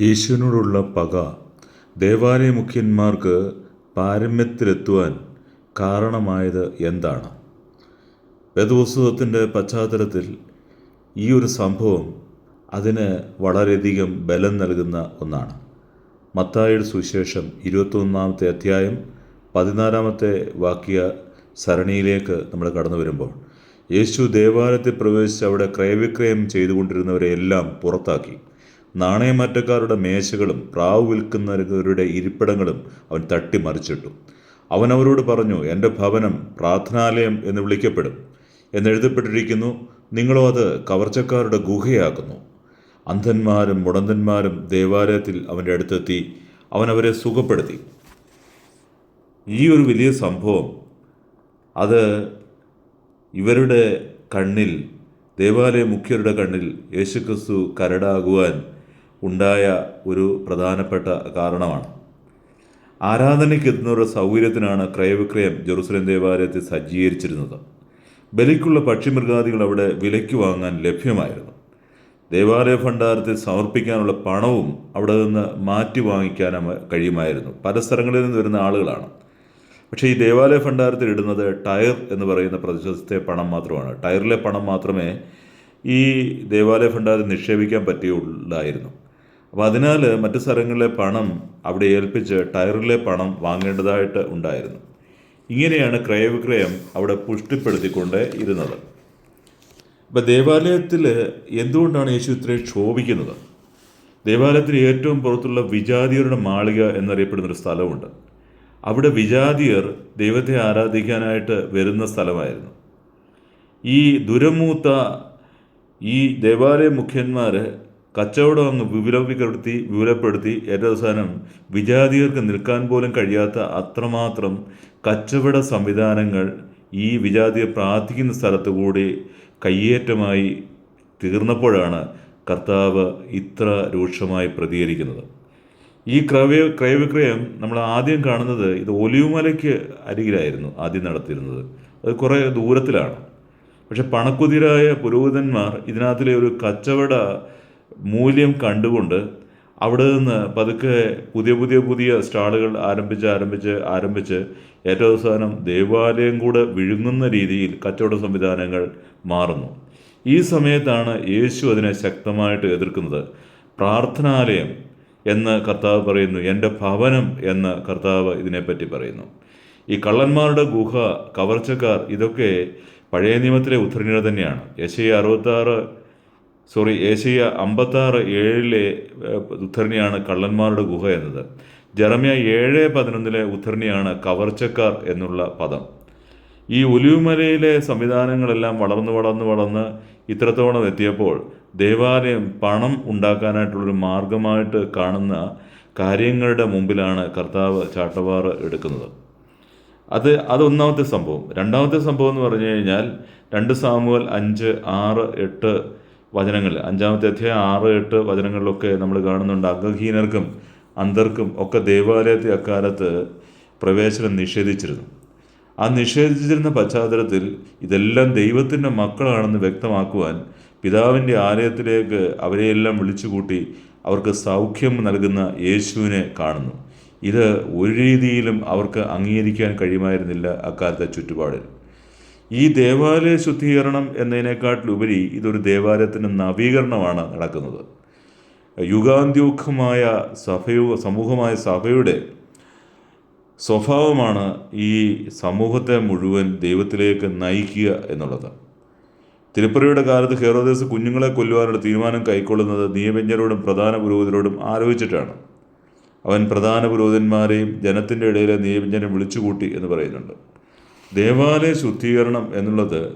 യേശുവിനോടുള്ള പക. ദേവാലയ മുഖ്യന്മാർക്ക് പാരമ്യത്തിലെത്തുവാൻ കാരണമായത് എന്താണ്? വേദപുസ്തകത്തിന്റെ പശ്ചാത്തലത്തിൽ ഈ ഒരു സംഭവം അതിന് വളരെയധികം ബലം നൽകുന്ന ഒന്നാണ്. മത്തായുടെ സുവിശേഷം ഇരുപത്തൊന്നാമത്തെ അധ്യായം പതിനാലാമത്തെ വാക്യ സരണിയിലേക്ക് നമ്മൾ കടന്നു വരുമ്പോൾ യേശു ദേവാലയത്തിൽ പ്രവേശിച്ച് അവിടെ ക്രയവിക്രയം ചെയ്തുകൊണ്ടിരുന്നവരെ എല്ലാം പുറത്താക്കി. നാണയമാറ്റക്കാരുടെ മേശകളും പ്രാവ് വിൽക്കുന്നവരുടെ ഇരിപ്പിടങ്ങളും അവൻ തട്ടിമറിച്ചിട്ടു. അവൻ അവരോട് പറഞ്ഞു എന്റെ ഭവനം പ്രാർത്ഥനാലയം എന്ന് വിളിക്കപ്പെടും. എന്നെഴുതപ്പെട്ടിരിക്കുന്നു നിങ്ങളോ അത് കവർച്ചക്കാരുടെ ഗുഹയാക്കുന്നു. അന്ധന്മാരും മുടന്തന്മാരും ദേവാലയത്തിൽ അവന്റെ അടുത്തെത്തി അവൻ അവരെ സുഖപ്പെടുത്തി. ഈ ഒരു വലിയ സംഭവം അത് ഇവരുടെ കണ്ണിൽ ദേവാലയ മുഖ്യരുടെ കണ്ണിൽ യേശുക്രിസ്തു കരടാകുവാൻ ഉണ്ടായ ഒരു പ്രധാനപ്പെട്ട കാരണമാണ്. ആരാധനയ്ക്ക് ഒരു സൗകര്യത്തിനാണ് ക്രയവിക്രയം ജെറുസലേം ദേവാലയത്തിൽ സജ്ജീകരിച്ചിരുന്നത്. ബലിക്കുള്ള പക്ഷിമൃഗാദികൾ അവിടെ വിലയ്ക്ക് വാങ്ങാൻ ലഭ്യമായിരുന്നു. ദേവാലയ ഭണ്ഡാരത്തിൽ സമർപ്പിക്കാനുള്ള പണവും അവിടെ നിന്ന് മാറ്റി വാങ്ങിക്കാൻ കഴിയുമായിരുന്നു. പല സ്ഥലങ്ങളിൽ നിന്ന് വരുന്ന ആളുകളാണ്. പക്ഷേ ഈ ദേവാലയ ഭണ്ഡാരത്തിൽ ഇടുന്നത് ടയർ എന്ന് പറയുന്ന പ്രദേശത്തെ പണം മാത്രമാണ്. ടയറിലെ പണം മാത്രമേ ഈ ദേവാലയ ഭണ്ഡാരം നിക്ഷേപിക്കാൻ പറ്റിയുള്ളായിരുന്നു. അപ്പോൾ അതിനാൽ മറ്റു സ്ഥലങ്ങളിലെ പണം അവിടെ ഏൽപ്പിച്ച് ടയറിലെ പണം വാങ്ങേണ്ടതായിട്ട് ഉണ്ടായിരുന്നു. ഇങ്ങനെയാണ് ക്രയവിക്രയം അവിടെ പുഷ്ടിപ്പെടുത്തിക്കൊണ്ട് ഇരുന്നത്. ഇപ്പം ദേവാലയത്തിൽ എന്തുകൊണ്ടാണ് യേശു ഇത്രയും ക്ഷോഭിക്കുന്നത്? ദേവാലയത്തിന് ഏറ്റവും പുറത്തുള്ള വിജാതിയരുടെ മാളിക എന്നറിയപ്പെടുന്ന ഒരു സ്ഥലമുണ്ട്. അവിടെ വിജാതിയർ ദൈവത്തെ ആരാധിക്കാനായിട്ട് വരുന്ന സ്ഥലമായിരുന്നു. ഈ ദുരമൂത്ത ഈ ദേവാലയ മുഖ്യന്മാർ കച്ചവടം അങ്ങ് വിപുലപ്പെടുത്തി വിപുലപ്പെടുത്തി ഏറ്റവും അവസാനം വിജാതിയർക്ക് നിൽക്കാൻ പോലും കഴിയാത്ത അത്രമാത്രം കച്ചവട സംവിധാനങ്ങൾ ഈ വിജാതിയെ പ്രാർത്ഥിക്കുന്ന സ്ഥലത്ത് കൂടി കയ്യേറ്റമായി തീർന്നപ്പോഴാണ് കർത്താവ് ഇത്ര രൂക്ഷമായി പ്രതികരിക്കുന്നത്. ഈ ക്രയ ക്രയവിക്രയം നമ്മൾ ആദ്യം കാണുന്നത് ഇത് ഒലിവുമലയ്ക്ക് അരികിലായിരുന്നു ആദ്യം നടത്തിയിരുന്നത്. അത് കുറേ ദൂരത്തിലാണ്. പക്ഷെ പണക്കുതിരായ പുരോഹിതന്മാർ ഇതിനകത്തിലെ ഒരു കച്ചവട മൂല്യം കണ്ടുകൊണ്ട് അവിടെ നിന്ന് പതുക്കെ പുതിയ പുതിയ പുതിയ സ്റ്റാളുകൾ ആരംഭിച്ച് ആരംഭിച്ച് ആരംഭിച്ച് ഏറ്റവും അവസാനം ദേവാലയം കൂടെ വിഴുങ്ങുന്ന രീതിയിൽ കച്ചവട സംവിധാനങ്ങൾ മാറുന്നു. ഈ സമയത്താണ് യേശു അതിനെ ശക്തമായിട്ട് എതിർക്കുന്നത്. പ്രാർത്ഥനാലയം എന്ന് കർത്താവ് പറയുന്നു എന്റെ ഭവനം എന്ന് കർത്താവ് ഇതിനെപ്പറ്റി പറയുന്നു. ഈ കള്ളന്മാരുടെ ഗുഹ കവർച്ചക്കാർ ഇതൊക്കെ പഴയ നിയമത്തിലെ ഉദ്ധരണികൾ തന്നെയാണ്. യശയ അറുപത്താറ് സോറി ഏഷ്യ അമ്പത്താറ് ഏഴിലെ ഉദ്ധരണിയാണ് കള്ളന്മാരുടെ ഗുഹ എന്നത്. ജറമ്യ ഏഴ് പതിനൊന്നിലെ ഉദ്ധരണിയാണ് കവർച്ചക്കാർ എന്നുള്ള പദം. ഈ ഒലിവുമലയിലെ സംവിധാനങ്ങളെല്ലാം വളർന്നു വളർന്ന് വളർന്ന് ഇത്രത്തോളം എത്തിയപ്പോൾ ദേവാലയം പണം ഉണ്ടാക്കാനായിട്ടുള്ളൊരു മാർഗമായിട്ട് കാണുന്ന കാര്യങ്ങളുടെ മുമ്പിലാണ് കർത്താവ് ചാട്ടവാറ് എടുക്കുന്നത്. അത് അതൊന്നാമത്തെ സംഭവം. രണ്ടാമത്തെ സംഭവം എന്ന് പറഞ്ഞു കഴിഞ്ഞാൽ രണ്ട് സാമുവൽ അഞ്ച് ആറ് എട്ട് വചനങ്ങളിൽ അഞ്ചാമത്തെ അധ്യായം ആറ് എട്ട് വചനങ്ങളിലൊക്കെ നമ്മൾ കാണുന്നുണ്ട്. അംഗഹീനർക്കും അന്തർക്കും ഒക്കെ ദേവാലയത്തെ അക്കാലത്ത് പ്രവേശനം നിഷേധിച്ചിരുന്നു. ആ നിഷേധിച്ചിരുന്ന പശ്ചാത്തലത്തിൽ ഇതെല്ലാം ദൈവത്തിന്റെ മക്കളാണെന്ന് വ്യക്തമാക്കുവാൻ പിതാവിന്റെ ആലയത്തിലേക്ക് അവരെയെല്ലാം വിളിച്ചുകൂട്ടി അവർക്ക് സൗഖ്യം നൽകുന്ന യേശുവിനെ കാണുന്നു. ഇത് ഒരു രീതിയിലും അവർക്ക് അംഗീകരിക്കാൻ കഴിയുമായിരുന്നില്ല അക്കാലത്തെ ചുറ്റുപാടിൽ. ഈ ദേവാലയ ശുദ്ധീകരണം എന്നതിനേക്കാട്ടിലുപരി ഇതൊരു ദേവാലയത്തിന്റെ നവീകരണമാണ് നടക്കുന്നത്. യുഗാന്ത്യോഖമായ സഭയോ സമൂഹമായ സഭയുടെ സ്വഭാവമാണ് ഈ സമൂഹത്തെ മുഴുവൻ ദൈവത്തിലേക്ക് നയിക്കുക എന്നുള്ളത്. തിരുപ്പുറയുടെ കാലത്ത് ഹെറോദേസ് കുഞ്ഞുങ്ങളെ കൊല്ലുവാനുള്ള തീരുമാനം കൈക്കൊള്ളുന്നത് നിയമജ്ഞരോടും പ്രധാന പുരോഹിതരോടും ആലോചിച്ചിട്ടാണ്. അവൻ പ്രധാന പുരോഹിതന്മാരെയും ജനത്തിന്റെ ഇടയിലെ നിയമജ്ഞനെ വിളിച്ചുകൂട്ടി എന്ന് പറയുന്നുണ്ട്. ദേവാലയ ശുദ്ധീകരണം എന്നുള്ളത്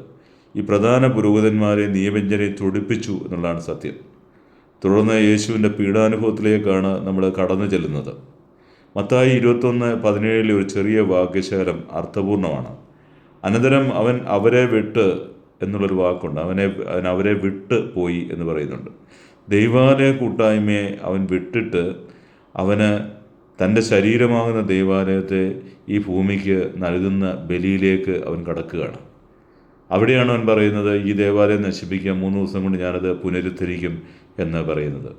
ഈ പ്രധാന പുരോഹിതന്മാരെ നിയമജ്ഞരെ തുടിപ്പിച്ചു എന്നുള്ളതാണ് സത്യം. തുടർന്ന് യേശുവിന്റെ പീഡാനുഭവത്തിലേക്കാണ് നമ്മൾ കടന്നു ചെല്ലുന്നത്. മത്തായി ഇരുപത്തൊന്ന് പതിനേഴിലെ ഒരു ചെറിയ വാക്യശകലം അർത്ഥപൂർണമാണ്. അനന്തരം അവൻ അവരെ വിട്ട് എന്നുള്ളൊരു വാക്കുണ്ട്. അവനെ അവൻ അവരെ വിട്ട് പോയി എന്ന് പറയുന്നുണ്ട്. ദൈവാലയ കൂട്ടായ്മയെ അവൻ വിട്ടിട്ട് അവന് തന്റെ ശരീരമാകുന്ന ദൈവാലയത്തെ ഈ ഭൂമിക്ക് നൽകുന്ന ബലിയിലേക്ക് അവൻ കടക്കുകയാണ്. അവിടെയാണ് അവൻ പറയുന്നത് ഈ ദേവാലയം നശിപ്പിക്കാൻ മൂന്ന് ദിവസം കൊണ്ട് ഞാനത് പുനരുദ്ധരിക്കും എന്ന് പറയുന്നത്.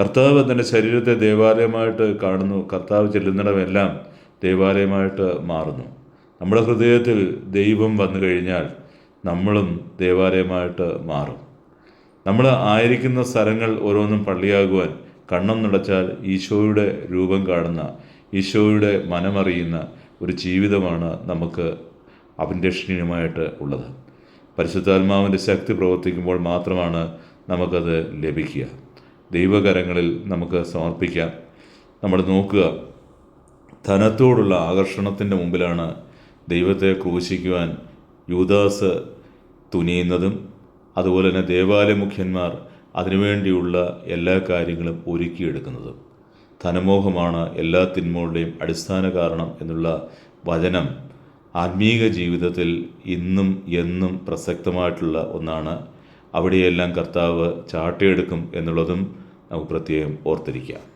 കർത്താവ് തന്റെ ശരീരത്തെ ദേവാലയമായിട്ട് കാണുന്നു. കർത്താവ് ചെല്ലുന്നിടമെല്ലാം ദേവാലയമായിട്ട് മാറുന്നു. നമ്മുടെ ഹൃദയത്തിൽ ദൈവം വന്നു കഴിഞ്ഞാൽ നമ്മളും ദേവാലയമായിട്ട് മാറും. നമ്മൾ ആയിരിക്കുന്ന സ്ഥലങ്ങൾ ഓരോന്നും പള്ളിയാകുവാൻ കണ്ണം നടച്ചാൽ ഈശോയുടെ രൂപം കാണുന്ന ഈശോയുടെ മനമറിയുന്ന ഒരു ജീവിതമാണ് നമുക്ക് അഭിലഷണീയമായിട്ട് ഉള്ളത്. പരിശുദ്ധാത്മാവിന്റെ ശക്തി പ്രവർത്തിക്കുമ്പോൾ മാത്രമാണ് നമുക്കത് ലഭിക്കുക. ദൈവകരങ്ങളിൽ നമുക്ക് സമർപ്പിക്കാം. നമ്മൾ നോക്കുക ധനത്തോടുള്ള ആകർഷണത്തിന്റെ മുമ്പിലാണ് ദൈവത്തെ ക്രൂശിക്കുവാൻ യൂദാസ് തുനിയുന്നതും അതുപോലെ തന്നെ ദേവാലയ മുഖ്യന്മാർ അതിനുവേണ്ടിയുള്ള എല്ലാ കാര്യങ്ങളും ഒരുക്കിയെടുക്കുന്നത്. ധനമോഹമാണ് എല്ലാ തിന്മകളുടെയും അടിസ്ഥാന കാരണം എന്നുള്ള വചനം ആത്മീക ജീവിതത്തിൽ ഇന്നും എന്നും പ്രസക്തമായിട്ടുള്ള ഒന്നാണ്. അവിടെയെല്ലാം കർത്താവ് ചാട്ടിയെടുക്കും എന്നുള്ളതും നമുക്ക് പ്രത്യേകം ഓർത്തിരിക്കാം.